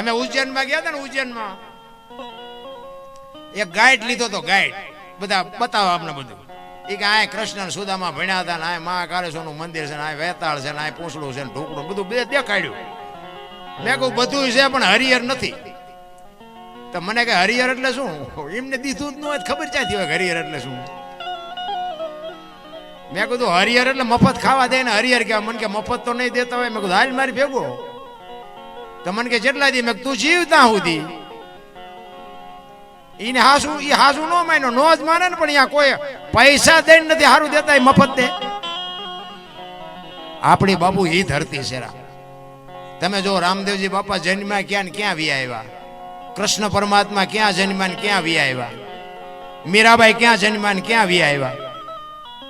અમે ઉજ્જૈનમાં ગયા હતા ને ઉજ્જૈનમાં. એક ગાઈડ લીધો તો ગાઈડ બધા બતાવો આપણે બધું. એ કે આ કૃષ્ણ સુદામાં ભણ્યા હતા ને આ મહાકાળેશ્વરનું મંદિર છે ને આ વેતાળ છે ને આ પૂંછડું છે ને ઢોકળું, બધું બે દેખાડ્યું. મેં કહું, બધું છે પણ હરિહર નથી. તો મને કે, હરિહર એટલે શું? એમને દીધું જ ન હોય ખબર ક્યાંથી હોય હરિહર એટલે શું? મેં કીધું, હરિહર એટલે મફત ખાવા દે ને હરિહર કે મને કે, મફત તો નહીં દેતા હોય. મેં કીધું, હાલ મારી ભેગો. તો મને કે જેટલા દી મેં તું જીવ ત્યાં સુધી. ઈને હાસુ, ઈ હાસુ નો માન્યો નો જ માને ને પણ અહીંયા કોઈ પૈસા દઈને નથી, હારું દેતા એ મફત દે. આપણી બાપુ ઈ ધરતી શેરા તમે જો રામદેવજી બાપા જન્મ્યા ક્યાં ને ક્યાં વી આવ્યા? કૃષ્ણ પરમાત્મા ક્યાં જન્મ્યા ને ક્યાં વી આવ્યા? મીરાબાઈ ક્યાં જન્મ્યા ને ક્યાં વી આવ્યા?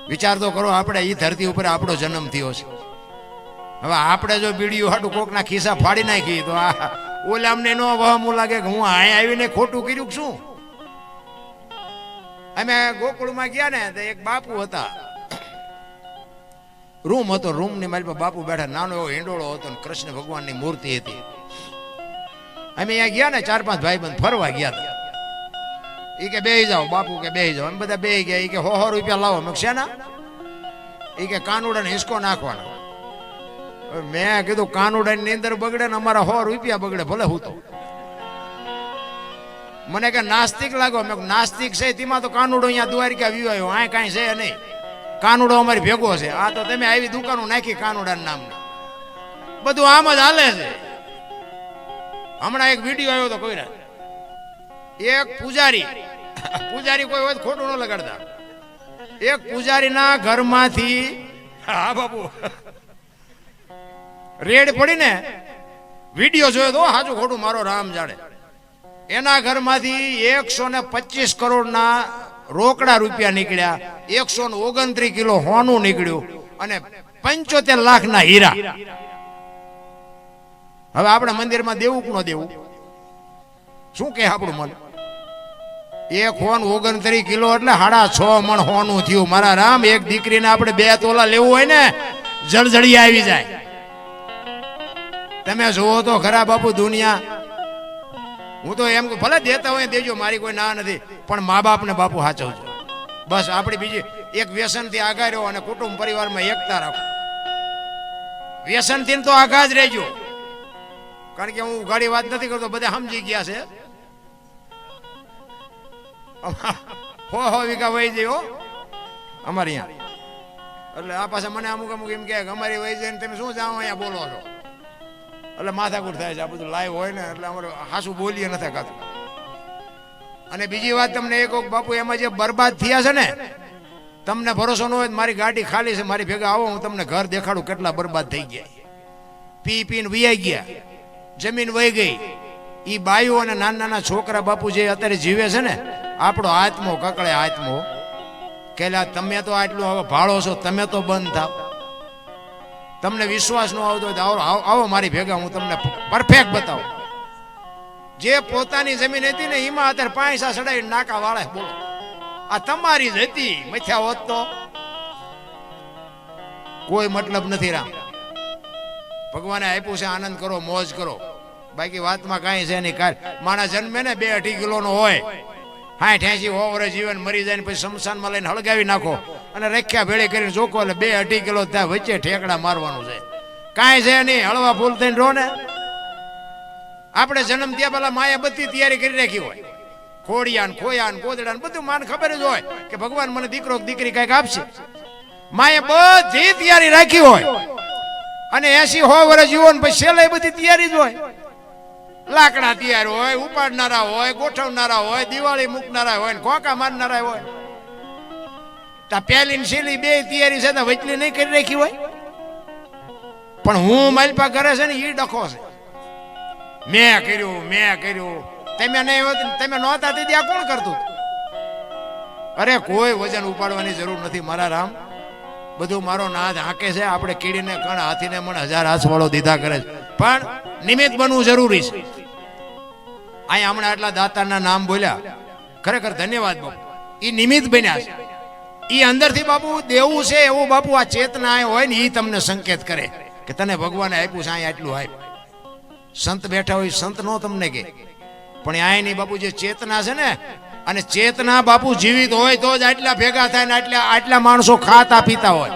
વિચાર તો કરો, આપણે ઈ ધરતી ઉપર આપણો જન્મ થયો છે. હવે આપણે જો બીડીયું હાડું કોકના ખિસ્સા ફાડી નાખી તો આ ઓલા અમને નો વહમું લાગે કે હું અહીંયા આવીને ખોટું કર્યું કે શું? અમે ગોકુળમાં ગયા ને તો એક બાપુ હતા. રૂમ હતો રૂમની મારી બાપુ બેઠા, નાનો એવો હિંડોળો હતો ને કૃષ્ણ ભગવાનની મૂર્તિ હતી. અમે અહીંયા ગયા ને, ચાર પાંચ ભાઈ બંધ ફરવા ગયા હતા. એ કે બે જાઓ, બાપુ કે બે જાઓ. અમે બધા બે ગયા એ કે હો હો રૂપિયા લાવો. મેં શેના? એ કે કાનુડા ને હિસકો નાખવાનો. મેં કીધું કાનુડા ની અંદર બગડે ને અમારા સો રૂપિયા બગડે, ભલે હું તો. મને કે નાસ્તિક લાગો. મેં નાસ્તિક છે, તેમાં તો કાનુડો અહીંયા દ્વારિકા વિવાયો આ કાંઈ છે નહીં. કાનુડો અમારી ભેગો છે. આ તો તમે આવી દુકાનો નાખી કાનુડાના નામ બધું આમ જ હાલે છે. હમણાં એક વીડિયો આવ્યો તો કોઈ રાત એક પૂજારી. પૂજારી કોઈ હોય ખોટું ન લગાડતા. એક પૂજારીના ઘરમાંથી હા, બાપુ. રેડ પડીને વીડિયો જોયો તો હાજુ ખોટું, મારો રામ જાણે. એના ઘરમાંથી એકસો ને પચીસ કરોડના રોકડા રૂપિયા નીકળ્યા. એકસો ને ઓગણત્રીસ કિલો હોનું નીકળ્યું અને પંચોતેર લાખના હીરા. હવે આપણે મંદિરમાં દેવું કે દેવું? શું કે આપણું મન? એક હોન ઓગણત્રીસ કિલો એટલે સાડા છ મણ હોનું થયું. મારા રામ, એક દીકરીને આપણે બે તોલા લેવું હોય ને, જળજળી આવી જાય. તમે જુઓ તો ખરા બાપુ દુનિયા. હું તો એમ ભલે દેતા હોય દેજો, મારી કોઈ ના નથી, પણ મા બાપને બાપુ સાચવજો બસ, આપણી બીજી એક વ્યસનથી આઘા રહ્યો અને કુટુંબ પરિવારમાં એકતા રાખો. વ્યસનથી તો આઘા જ રહેજો. કારણ કે હું ગાડી વાત નથી કરતો, બધા સમજી ગયા છે. હો હો વિકા વહી જાય હો. અમારે અહીંયા. એટલે આ પાસે મને અમુક અમુક એમ કે અમારી વહી જઈને તમે શું જાઓ અહીંયા બોલો છો? એટલે માથાકૂટ થાય છે, આ બધું લાઈવ હોય ને, એટલે અમારે હાસું બોલીએ નથી કાતું અને બીજી વાત તમને એક બાપુ, એમાં જે બરબાદ થયા છે ને, તમને ભરોસો ન હોય મારી ગાડી ખાલી છે, મારી ભેગા આવો, હું તમને ઘર દેખાડું કેટલા બરબાદ થઈ ગયા. પી પીને વિયાઈ ગયા, જમીન વહી ગઈ. એ બાઈઓ અને નાના નાના છોકરા બાપુ જે અત્યારે જીવે છે ને, આપણો આત્મો કકળે આત્મો. કેલા, તમે તો આટલું હવે ભાળો છો, તમે તો બંધ થાવ. તમને વિશ્વાસ ન આવતો હોય તો આવો, આવો- મારી ભેગા, હું તમને પરફેક્ટ બતાવું. જે પોતાની જમીન હતી ને, એમાં અત્યારે પાંચસા સડાઈ નાકા વાળે, બોલો. આ તમારી જ હતી મથ્યા હોત તો? કોઈ મતલબ નથી રામ. ભગવાને આપ્યું છે, આનંદ કરો, મોજ કરો. બાકી વાતમાં કાંઈ છે નહીં કાલ માણસ જન્મે ને, બે અઢી કિલોનો હોય. સાઠ એસી હો જીવન મરી જાય ને, પછી શમશાનમાં લઈને હળગાવી નાખો. અને રખ્યા ભેળી કરીને ચોખ્ખો એટલે બે અઢી કિલો ત્યાં વચ્ચે ઠેકડા મારવાનું છે. કાંઈ છે નહીં, હળવા ફૂલ થઈને રહો ને. આપણે જન્મ ત્યાં પેલા માયા બધી તૈયારી કરી રાખી હોય. ખોડિયાન ખોયાન ખોયા ગોદડા બધું માન ખબર જ હોય કે ભગવાન મને દીકરો દીકરી કંઈક આપશે. માએ બધી તૈયારી રાખી હોય. અને એસી હો વર્ષ જીવો પછી છેલ્લે બધી તૈયારી જ હોય. લાકડા તૈયાર હોય, ઉપાડનારા હોય, ગોઠવનારા હોય, દિવાળી મૂકનારા હોય ને ખોકા મારનારા હોય. તા પહેલી ને બે તૈયારી છે ને વચલી નહીં કરી રાખી હોય? પણ હું માલપા કરે છે ને એ ડખો છે. મેં કર્યું મેં કર્યું. તમે નહીં તમે નહોતા તે આ કોણ કરતું? અરે કોઈ વજન ઉપાડવાની જરૂર નથી મારા રામ. બધું મારો નાદ હાંકે છે, આપણે કીડીને કણ હાથીને મને હજાર હાથવાળો દીધા કરે છે. પણ નિમિત્ત બનવું જરૂરી છે. અહીંયા હમણાં આટલા દાતાના નામ બોલ્યા. ખરેખર ધન્યવાદ બાપુ. એ નિમિત્ત બન્યા છે. એ અંદરથી બાપુ દેવું છે એવું બાપુ આ ચેતના હોય ને એ તમને સંકેત કરે કે તને ભગવાને આપ્યું છે અહીંયા આટલું આપ્યું. સંત બેઠા હોય, સંત નો તમને કે. પણ આયની બાપુ જે ચેતના છે ને, અને ચેતના બાપુ જીવિત હોય તો જ આટલા ભેગા થાય ને આટલા આટલા માણસો ખાતા પીતા હોય.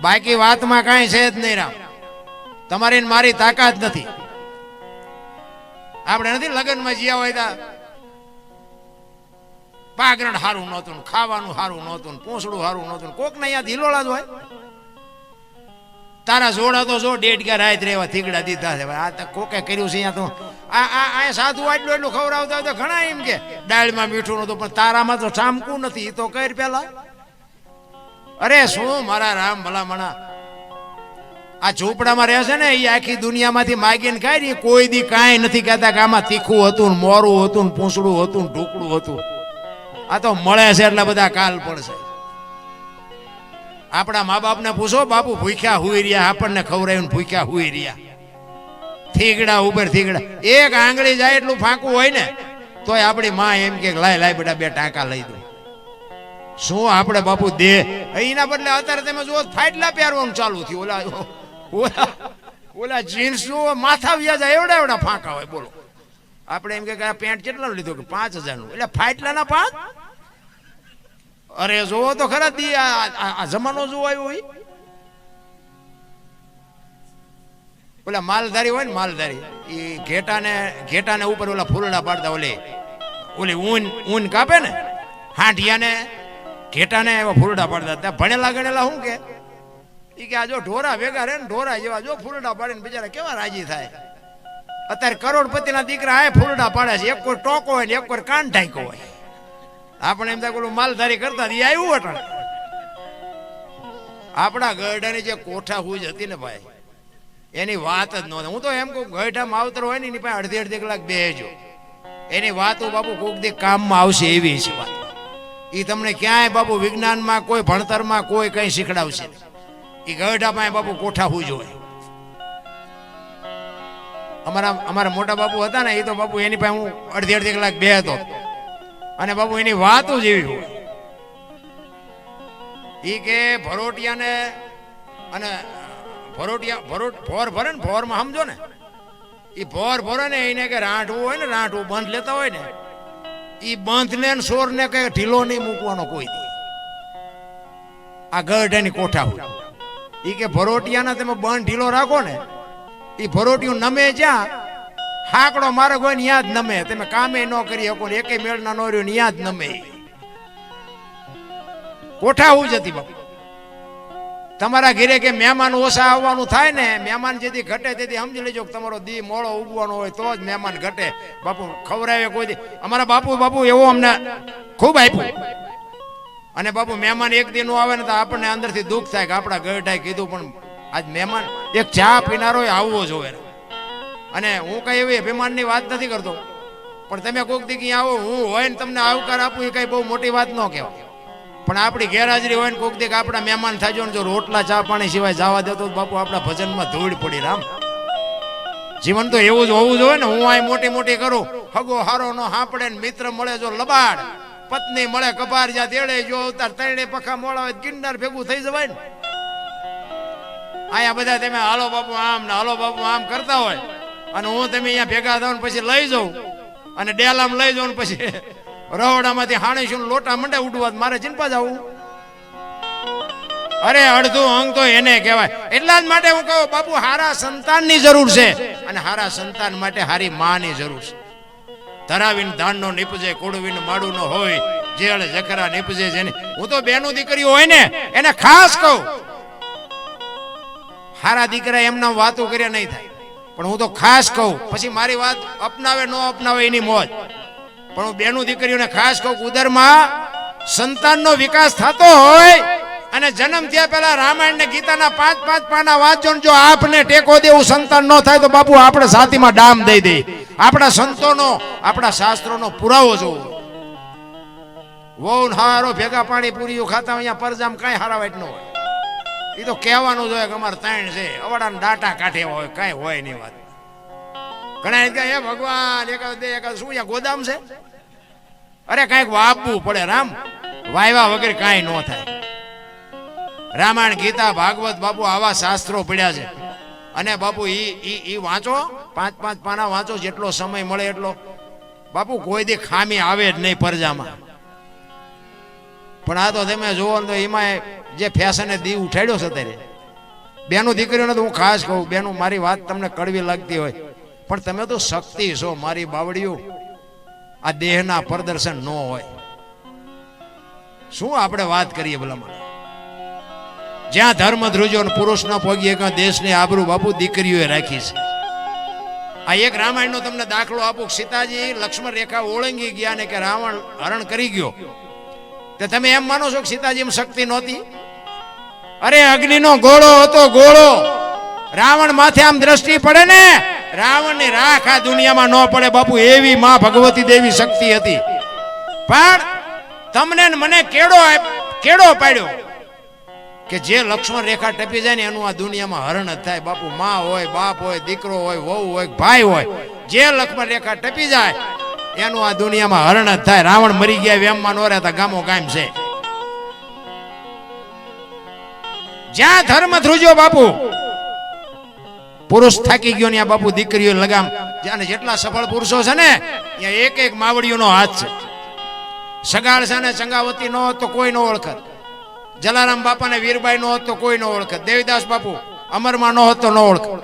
બાકી વાતમાં કાંઈ છે જ નહીં રામ. તમારી મારી તાકાત નથી. આપણે નથી લગ્નમાં જ્યાં હોય તા પાગરણ સારું નહોતું ખાવાનું સારું નહોતું ને સારું નહોતું કોક ને અહીંયા હિલોળા જ હોય. તારા જોડા તો જો દેઢ કે રાત રેવા થીગડા દીધા છે. આ તો કોકે કર્યું છે અહીંયા તો. આ આ આ સાધુ આટલું એટલું ખવડાવતા તો ઘણા એમ કે, દાળમાં મીઠું નહોતું, પણ તારામાં તો ઠામકું નથી. એ તો કર પેલા. અરે શું મારા રામ ભલામણા? આ ઝૂંપડામાં રહે છે ને એ આખી દુનિયામાંથી માગીને ખાય ને કોઈ દી કાંઈ નથી કહેતા કે આમાં તીખું હતું મોરું હતું પૂંસડું હતું ઢોકળું હતું. આ તો મળે છે એટલે બધા કાલ પડશે. આપણા મા બાપને પૂછો, બાપુ, ભૂખ્યા હુઈ રહ્યા. આપણને ખવડાવીને ભૂખ્યા હુઈ રહ્યા. થીગડા ઉપર થીગડા. એક આંગળી જાય એટલું ફાંકું હોય ને, તોય આપણી માં એમ કે, લાય લાય બેટા બે ટાંકા લઈ દો. શું આપણે, બાપુ દે એના બદલે અત્યારે તમે જુઓ ફાટલા પહેરવાનું ચાલુ થયું. ઓલા ઓલા ઓલા જીન્સ માથા વ્યાજા એવડા એવડા ફાંકા હોય, બોલો. આપણે એમ કે પેન્ટ કેટલાનું લીધું? કે પાંચ હજારનું. એટલે ફાટલાના પાંચ? અરે જોવો તો ખરા, દી આ જમાનો જોવો આવ્યો હોય. ઓલા માલધારી હોય ને માલધારી એ ઘેટાને ઘેટાને ઉપર ઓલા ફૂલડા પાડતા ઓલે ઓલી ઊન ઊન કાપે ને, હાંઢિયાને ઘેટાને એવા ફૂલડા પાડતા. ત્યાં ભણેલા ગણેલા શું કે? ઈ કે આ જો ઢોરા ભેગા રહે ને, ઢોરા જેવા જો ફૂલડા પાડીને બિચારા કેવા રાજી થાય? અત્યારે કરોડપતિના દીકરા આ ફૂલડા પાડે છે. એક કોઈ ટોકો હોય ને એક કોઈ કાન ઢાંકો હોય. આપણે એમ થાય પેલું માલધારી કરતા એ આવ્યું અટણ આપણા ગરડાની જે કોઠા હુજ હતી ને ભાઈ, એની વાત જ નહોતી હું તો એમ કહું ગરડા માવતર હોય ને, એની પાસે અડધી અડધી કલાક બેહજો. એની વાતો બાપુ કોક દી કામમાં આવશે એવી છે વાત. એ તમને ક્યાંય બાપુ વિજ્ઞાનમાં કોઈ ભણતરમાં કોઈ કંઈ શીખડાવશે એ ગરડા પાસે બાપુ કોઠા હુજ હોય. અમારા અમારા મોટા બાપુ હતા ને, એ તો બાપુ એની પાસે હું અડધી અડધી કલાક બે હતો. અને બાપુ એની વાતો જેવી હોય. એ કે ભરોટિયાને અને, ભરોટિયા, ભરોટ, ભોર ભરે ને, ભોરમાં સમજો ને. એ ભોર ભરે ને, એને કે રાંઠવું હોય ને, રાંઠવું બંધ લેતા હોય ને એ બંધ ને સોરને કઈ ઢીલો નહીં મૂકવાનો કોઈ દી. આ ગઢ એની કોઠા હોય. ઈ કે ભરોટિયાના તમે બંધ ઢીલો રાખો ને એ ભરોટિયું નમે જ્યાં, હાકડો માર્ગ હોય ને યાદ નમે. તમે કામે ન કરી શકો ને એકે મેળ ના રહ્યો યાદ નમે. કોઠા હું જતી બાપુ. તમારા ઘરે કે મહેમાન ઓછા આવવાનું થાય ને, મહેમાન જેથી ઘટે તેથી સમજી લેજો તમારો દી મોડો ઉગવાનો હોય તો જ મહેમાન ઘટે. બાપુ ખવડાવે કોઈ અમારા બાપુ બાપુ એવો અમને ખૂબ આપ્યું. અને બાપુ મહેમાન એક દિન આવે ને તો આપણને અંદરથી દુઃખ થાય કે આપણા ગઢાએ કીધું પણ આજ મહેમાન, એક ચા પીનારો આવવો જોવે. અને હું કઈ એવી અભિમાનની વાત નથી કરતો. પણ તમે કોઈક દી ક્યાં આવો, હું હોય ને તમને આવકાર આપું એ કઈ બહુ મોટી વાત ન કહેવાય. પણ આપણી ગેરહાજરી હોય ને કોઈક દી આપણા મહેમાન થાજો ને જો રોટલા, ચા, પાણી સિવાય જવા દેતો બાપુ આપણા ભજનમાં ધૂળ પડી રામ. જીવન તો એવું જ હોવું જોઈએ ને, હું અહીં મોટી મોટી કરું. હગો હારો નો હાંપડે ને મિત્ર મળે જો લબાડ. પત્ની મળે કપાર જા તેડે જો અવતાર, તરણે પખા હોય ગિરનાર ભેગું થઈ જવાય ને. અહીંયા બધા તમે, હાલો બાપુ, આમ ને હાલો બાપુ, આમ કરતા હોય. અને હું તમે અહીંયા ભેગા થાવ પછી લઈ જાઉં. અને ડેલામ લઈ જાઉં પછી રહોડામાંથી હાણીશું લોટા મંડે ઉડવા મારે ચિંપા જવું અરે, અડધું અંગ તો એને કહેવાય. એટલા જ માટે હું કહું, બાપુ, હારા સંતાનની જરૂર છે. અને હારા સંતાન માટે હારી માની જરૂર છે. ધરાવીન ધાનનો નીપજે કોડવીને માડું નો હોય, જેળ જખરા નીપજે જેને. હું તો બેનું દીકરી હોય ને, એને ખાસ કહું. હારા દીકરા એમના વાતો કર્યા નહીં થાય. પણ હું તો ખાસ કહું, પછી મારી વાત અપનાવે, ન અપનાવે એની મોજ. પણ હું બેનું દીકરીઓને ખાસ કહું ઉદરમાં સંતાનનો વિકાસ થતો હોય અને જન્મ થયા પહેલા રામાયણ ને ગીતાના પાંચ પાંચ પાના વાંચો જો આપને ટેકો દેવું સંતાન ન થાય તો બાપુ આપણે સાતીમાં ડામ દઈ દઈ આપણા સંતોનો, આપણા શાસ્ત્રોનો પુરાવો જોવો. વહુ હારો ભેગા પાણી પૂરીઓ ખાતા અહીંયા પરજામ કાંઈ હારાવાટ ન હોય. એ તો કહેવાનું જોઈએ કે અમારે તાણ છે. અવાડાના ડાટા કાઢે હોય, કાંઈ હોય નહીં વાત. ઘણા કહે હે ભગવાન એકાદ એક શું અહીંયા ગોદામ છે? અરે કાંઈક વાપવું પડે, રામ. વાયવા વગર કાંઈ ન થાય. રામાયણ, ગીતા, ભાગવત, બાપુ આવા શાસ્ત્રો પડ્યા છે. અને બાપુ ઈ ઈ વાંચો, પાંચ પાંચ પાના વાંચો, જેટલો સમય મળે એટલો. બાપુ કોઈ દી ખામી આવે જ નહીં પરજામાં. પણ આ તો તમે જુઓ તો એમાં જે ફેશને દી ઉઠાડ્યો છે ત્યારે બેનું દીકરીઓને તો હું ખાસ કહું, બેનું, મારી વાત તમને કડવી લાગતી હોય, પણ તમે તો શક્તિ છો, મારી બાવડીઓ આ દેહના પ્રદર્શન ન હોય. શું આપણે વાત કરીએ ભલામણ? જ્યાં ધર્મ ધ્રુજો અને પુરુષ ન પગીએ કે દેશની આબરૂ બાપુ દીકરીઓએ રાખી છે. આ એક રામાયણનો તમને દાખલો આપું. સીતાજી લક્ષ્મણ રેખા ઓળંગી ગયા ને કે રાવણ હરણ કરી ગયો. તે તમે એમ માનો છો કે સીતાજી શક્તિ નહોતી? અરે અગ્નિનો ગોળો હતો ગોળો. રાવણ માથે આમ દ્રષ્ટિ પડે ને રાવણની રાખ આ દુનિયામાં ન પડે બાપુ, એવી માં ભગવતી દેવી શક્તિ હતી. પણ તમને મને કેડો કેડો પાડ્યો કે જે લક્ષ્મણ રેખા ટપી જાય ને એનું આ દુનિયામાં હરણ જ થાય. બાપુ, માં હોય, બાપ હોય, દીકરો હોય, વહુ હોય, ભાઈ હોય, જે લક્ષ્મણ રેખા ટપી જાય, એનું આ દુનિયામાં હરણ જ થાય. રાવણ મરી ગયા, વેમમાં નો રહેતા, ગામો કાયમ છે. જ્યાં ધર્મ ધ્રુજો બાપુ, પુરુષ થાકી ગયો ને આ બાપુ દીકરીઓ લગામ, જ્યાં જેટલા સફળ પુરુષો છે ને, ત્યાં એક એક માવડીઓનો હાથ છે. સગાળ છે ને ચંગાવતી ન હોત તો કોઈ ન ઓળખત. જલારામ બાપા ને વીરબાઈ ન હોત તો કોઈ ન ઓળખત. દેવીદાસ બાપુ અમરમાં ન હોત નો ઓળખત.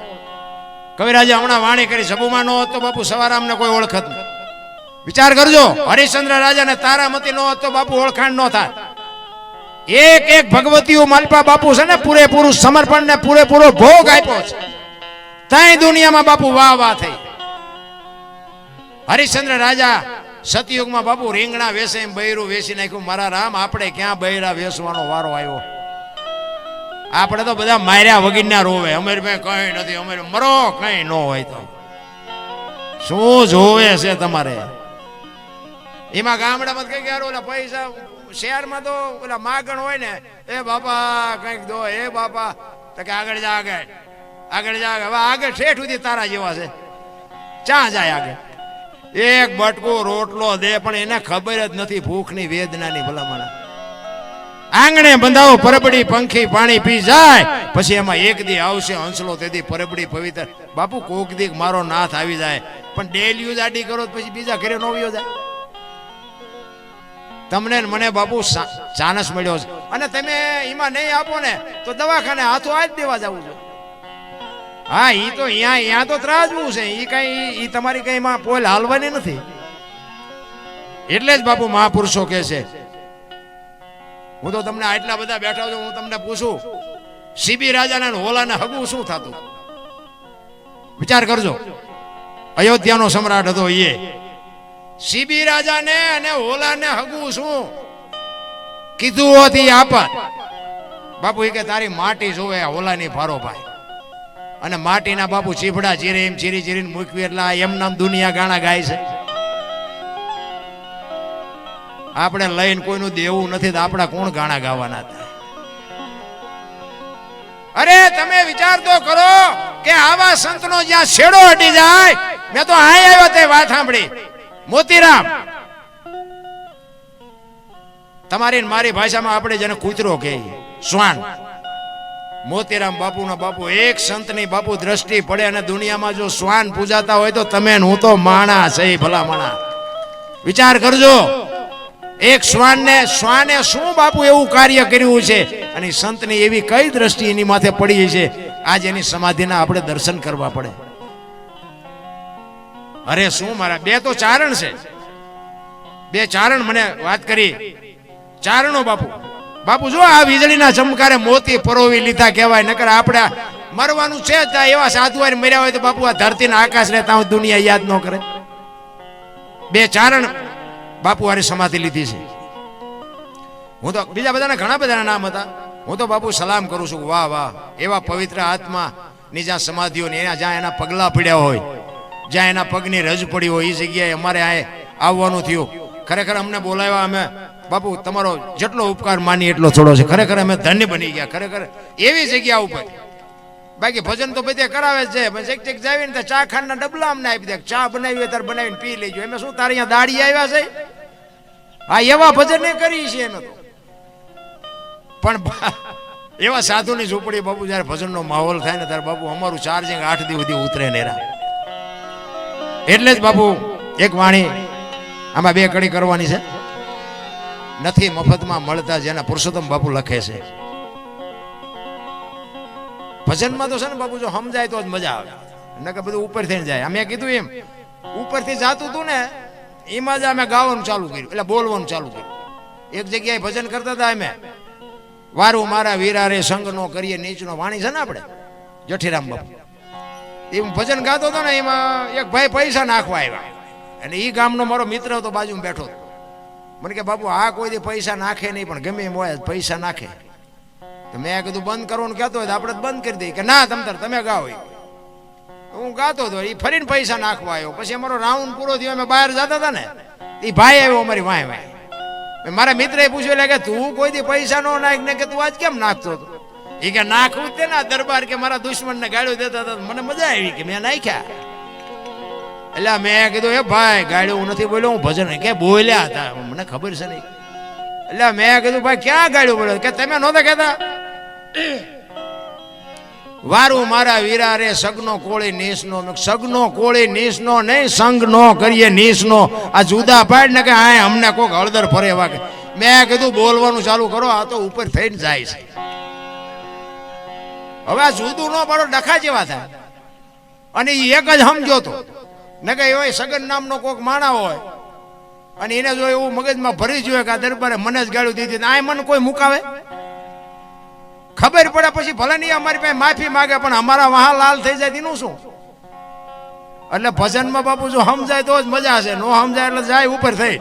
કવિરાજે હમણાં વાણી કરી સબુમાં ન હોત તો બાપુ સવારામ ને કોઈ ઓળખત નહીં વિચાર કરજો, હરિશ્ચંદ્ર રાજાને તારામતી ન હોત બાપુ ઓળખાણ ન થાય. એક એક ભગવતીઓ માલપા બાપુ છે ને, પૂરેપૂરું સમર્પણ ને પૂરેપૂરો ભોગ આપ્યો છે. ત્યાં દુનિયામાં બાપુ વાહ વાહ થઈ હરિશ્ચંદ્ર રાજા સતયુગમાં બાપુ રીંગણા વેસે એમ બૈરું વેસી નાખ્યું, મારા રામ, આપણે ક્યાં બૈરા વેસવાનો વારો આવ્યો? આપણે તો બધા માર્યા વગીરના રોવે. અમારી પાસે કઈ નથી, અમારે, મરો કઈ ન હોય તો. શું જોવે છે તમારે? એમાં ગામડામાં કઈ ગયા ઓલા પૈસા, શહેરમાં તો ઓલા માગણ હોય ને, એ બાપા કંઈક દો, એ બાપા, તો કે આગળ જા આગળ આગળ જા. હવે આગળ શેઠ સુધી તારા જેવા છે. ચા જાય આગળ? એક બટકો રોટલો દે, પણ એને ખબર જ નથી ભૂખની વેદનાની ભલામણ. આંગણે બંધાવો, પરબડી, પંખી, પાણી પી જાય, પછી એમાં એક દી આવશે હંસલો તેથી પરબડી પવિત્ર. બાપુ, કોક દીક મારો નાથ આવી જાય. પણ ડેલી આડી કરો પછી બીજા ઘરે નો વયો જાય તમને મને બાપુ ચાનસ મળ્યો છે. અને તમે એમાં નહીં આપો ને, તો દવાખાને હાથો આ જ દેવા જવું છે. હા એ તો અહીંયા અહીંયા તો ત્રાજવું છે. એ કઈ એ તમારી કઈ માં પોલ હાલવાની નથી. એટલે જ બાપુ મહાપુરુષો કે છે. હું તો તમને આટલા બધા બેઠા છું, હું તમને પૂછું, સીબી રાજાના હોલાને હગું શું થતું? વિચાર કરજો. અયોધ્યાનો સમ્રાટ હતો એ સીબી રાજાને અને હોલાને હગું શું કીધું હોતી આપત બાપુ એ કે, તારી માટી જોવે આ હોલાની ફારો ભાઈ. અને માટીના બાપુ ચીભડા ચીરે એમ ચીરી ચીરીને મૂકવી એટલે એમ નામ દુનિયા ગાણા ગાય છે. આપણે લઈને કોઈનું દેવું નથી તો આપણા કોણ ગાણા ગાવાના હતા અરે, તમે વિચાર તો કરો કે આવા સંતનો જ્યાં છેડો હટી જાય, મેં તો આ આવ્યો તે વાત સાંભળી. મોતીરામ! તમારી મારી ભાષામાં આપણે જેને કૂતરો કહીએ. શ્વાન. મોતીરામ બાપુનો બાપુ એક સંતની બાપુ દ્રષ્ટિ પડે અને દુનિયામાં જો શ્વાન પૂજાતા હોય તો તમે હું તો માણા છે ભલા માણા. વિચાર કરજો. એક શ્વાનને, શ્વાને શું બાપુ એવું કાર્ય કર્યું છે? અને સંતની એવી કઈ દ્રષ્ટિ એની માથે પડી છે? આજ એની સમાધિના આપણે દર્શન કરવા પડે. અરે શું મારા, બે તો ચારણ છે. બે ચારણ મને વાત કરી. ચારણો બાપુ. બાપુ જો આ વીજળીના ચમકારે મોતી પરોવી લીધા કહેવાય, નકર આપણે મરવાનું છે જ એવા સાધુ મર્યા હોય તો બાપુ આ ધરતીના આકાશ રહેતા હું દુનિયા યાદ ન કરે. બે ચારણ બાપુ હારે સમાધિ લીધી છે. હું તો બીજા બધાના ઘણા બધાના નામ હતા. હું તો બાપુ સલામ કરું છું, વાહ વાહ. એવા પવિત્ર આત્મા ની જ્યાં સમાધિઓ ને એના જ્યાં એના પગલા પડ્યા હોય જ્યાં એના પગની રજ પડી હોય એ જગ્યાએ અમારે આ આવવાનું થયું. ખરેખર અમને બોલાવ્યા અમે, બાપુ, તમારો જેટલો ઉપકાર માની એટલો થોડો છે. ખરેખર અમે ધન્ય બની ગયા. ખરેખર એવી જગ્યા ઉપર. બાકી ભજન તો બધે કરાવે છે. એક ચેક ચેક જાવી ને તો ચા ખાંડના ડબલા અમને આપી દે. ચા બનાવી ત્યારે બનાવીને પી લેજો. એમ શું તારે અહીંયા દાડી આવ્યા છે? હા, એવા ભજન એ કરી છે એનો તો. પણ એવા સાધુની ઝૂંપડી બાપુ, જ્યારે ભજનનો માહોલ થાય ને ત્યારે બાપુ અમારું ચાર્જિંગ આઠ દિવસ સુધી ઉતરે નેરા એટલે જ બાપુ, એક વાણી આમાં બે કડી કરવાની છે. નથી મફતમાં મળતા જેના પુરુષોત્તમ બાપુ લખે છે. ભજનમાં તો છે ને બાપુ, જો સમજાય તો જ મજા આવે. નકર બધું ઉપર થઈને જાય. અમે કીધું એમ, ઉપરથી જાતું હતું ને, એમાં જ અમે ગાવાનું ચાલુ કર્યું. એટલે બોલવાનું ચાલુ કર્યું. એક જગ્યાએ ભજન કરતા હતા અમે. વારું મારા વીરા રે સંગ નો કરીએ, નીચનો વાણી છે ને આપણે, જઠીરામ બાપુ. એ હું ભજન ગાતો હતો ને એમાં એક ભાઈ પૈસા નાખવા આવ્યા. અને એ ગામનો મારો મિત્ર હતો, બાજુમાં બેઠો હતો. મને કે, બાપુ, આ કોઈ પૈસા નાખે નહીં, પણ ગમે એમ હોય પૈસા નાખે. તો મેં કીધું, બંધ કરવાનું કહેતો હોય તો આપણે બંધ કરી દઈએ. કે ના, તમ તાર, તમે ગાઓ હું ગાતો હતો એ ફરીને પૈસા નાખવા આવ્યો. પછી અમારો રાઉન્ડ પૂરો થયો, અમે બહાર જતા હતા ને. એ ભાઈ આવ્યો અમારી વાંય વાંય મારા મિત્રએ પૂછ્યું, એટલે કે તું કોઈ દી પૈસા નો નાખ? ને કે તું આજ કેમ નાખતો હતો? એ કે નાખવું જ તે ના દરબાર કે મારા દુશ્મનને ગાળ્યો દેતા હતા મને મજા આવી કે મેં નાખ્યા. એટલે મેં કીધું, એ ભાઈ ગાળ્યું હું નથી બોલ્યો, હું ભજન કે બોલ્યા હતા? મને ખબર છે નહીં. એટલે મેં કીધું, ભાઈ, ક્યાં ગાળ્યું બોલ્યો? કે તમે નહોતા કહેતા? વારું મારા વીરા રે, સગનો કોળી નીસનો, સગનો કોળી નીસનો નહીં, સંગ નો કરીએ નીસનો. આ જુદા પાડ ને કે હા અમને કોક હળદર ફરે વાગે મેં કીધું, બોલવાનું ચાલુ કરો, આ તો ઉપર થઈને જાય છે. હવે આ જુદું નો પાડો, ડખા જેવા થાય. અને એ એક જ સમજો તો. ને કે એવો સગન નામનો કોઈક માણા હોય. અને એને જો એવું મગજમાં ભરી જોઈએ કે આ દરબારે મને જ ગાળું દીધી આ મને કોઈ મુકાવે? ખબર પડે પછી ભલે નહીં અમારી પાસે માફી માગે, પણ અમારા વહા લાલ થઈ જાય તેનું શું? એટલે ભજનમાં બાપુ જો સમજાય તો જ મજા છે નો સમજાય એટલે જાય ઉપર થઈ.